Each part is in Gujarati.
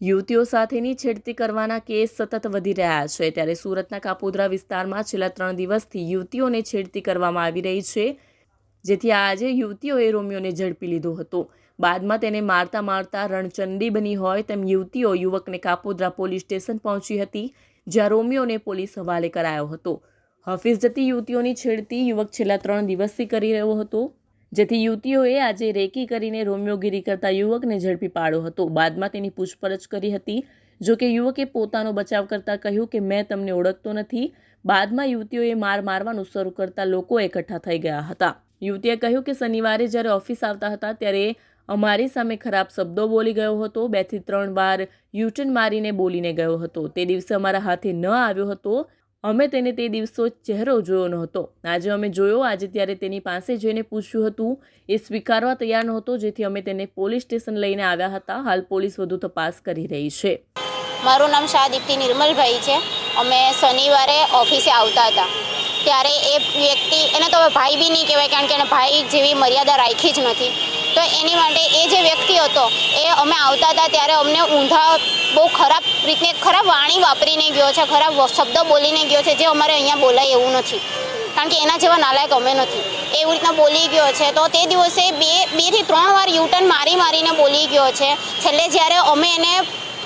યુવતીઓ સાથેની છેડતી કરવાના કેસ સતત વધી રહ્યા છે. ત્યારે સુરતના કાપોદ્રા વિસ્તારમાં છેલ્લા ત્રણ દિવસથી યુવતીઓને છેડતી કરવામાં આવી રહી છે, જેથી આજે યુવતીઓએ રોમિયોને ઝડપી લીધો હતો. બાદમાં તેને મારતા મારતા રણચંડી બની હોય તેમ યુવતીઓ યુવકને કાપોદ્રા પોલીસ સ્ટેશન પહોંચી હતી, જ્યાં રોમિયોને પોલીસ હવાલે કરાયો હતો. હફીઝ જતી યુવતીઓની છેડતી યુવક છેલ્લા ત્રણ દિવસથી કરી રહ્યો હતો. જેથી યુવતીઓએ આજે રેકી કરીને રોમિયોગીરી કરતા યુવકને ઝડપી પાડ્યો હતો. બાદમાં તેની પૂછપરછ કરી હતી. જો કે યુવકે પોતાનો બચાવ કરતાં કહ્યું કે, મેં તમને ઓળખતો નથી. બાદમાં યુવતીઓએ માર મારવાનું શરૂ કરતા લોકો એકઠા થઈ ગયા હતા. યુવતીએ કહ્યું કે, શનિવારે જ્યારે ઓફિસ આવતા હતા ત્યારે અમારી સામે ખરાબ શબ્દો બોલી ગયો હતો. બેથી ત્રણ વાર યુટર્ન મારીને બોલીને ગયો હતો. તે દિવસે અમારા હાથે ન આવ્યો હતો. અમે તેને તે દિવસો ચહેરો જોયો નહોતો. આજે અમે જોયો, આજે ત્યારે તેની પાસે જઈને પૂછ્યું હતું. એ સ્વીકારવા તૈયાર નહોતો, જેથી અમે તેને પોલીસ સ્ટેશન લઈને આવ્યા હતા. હાલ પોલીસ વધુ તપાસ કરી રહી છે. મારું નામ શાહ નિર્મલભાઈ છે. અમે શનિવારે ઓફિસે આવતા હતા. ત્યારે એ વ્યક્તિ, એને તો ભાઈ બી નહીં કહેવાય, કારણ કે એને ભાઈ જેવી મર્યાદા રાખી જ નથી. તો એની માટે એ જે હતો. એ અમે આવતા હતા ત્યારે અમને ઊંધા બહુ ખરાબ રીતે ખરાબ વાણી વાપરીને ગયો છે, ખરાબ શબ્દો બોલીને ગયો છે, જે અમારે અહીંયા બોલાય એવું નથી. કારણ કે એના જેવા નાલાયક અમે નથી. એવી રીતના બોલી ગયો છે. તો તે દિવસે બે બેથી ત્રણ વાર યુટર્ન મારી મારીને બોલી ગયો છે. છેલ્લે જ્યારે અમે એને,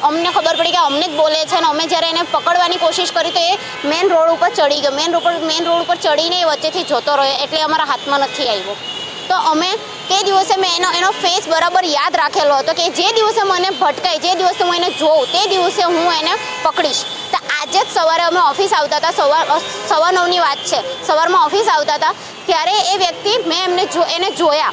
અમને ખબર પડી કે અમને જ બોલે છે અને અમે જ્યારે એને પકડવાની કોશિશ કરી તો એ મેન રોડ ઉપર ચડી ગયો. મેન રોડ ઉપર મેન રોડ ઉપર ચડીને એ વચ્ચેથી જતો રહ્યો. એટલે અમારા હાથમાં નથી આવ્યો. તો અમે તે દિવસે મેં એનો એનો ફેસ બરાબર યાદ રાખેલો હતો કે જે દિવસે મને ભટકાય જે દિવસે હું એને જોઉં, તે દિવસે હું એને પકડીશ. તો આજે જ સવારે અમે ઓફિસ આવતા હતા, સવાર સવા નવની વાત છે. સવારમાં ઓફિસ આવતા હતા, ત્યારે એ વ્યક્તિ મેં એમને જો એને જોયા.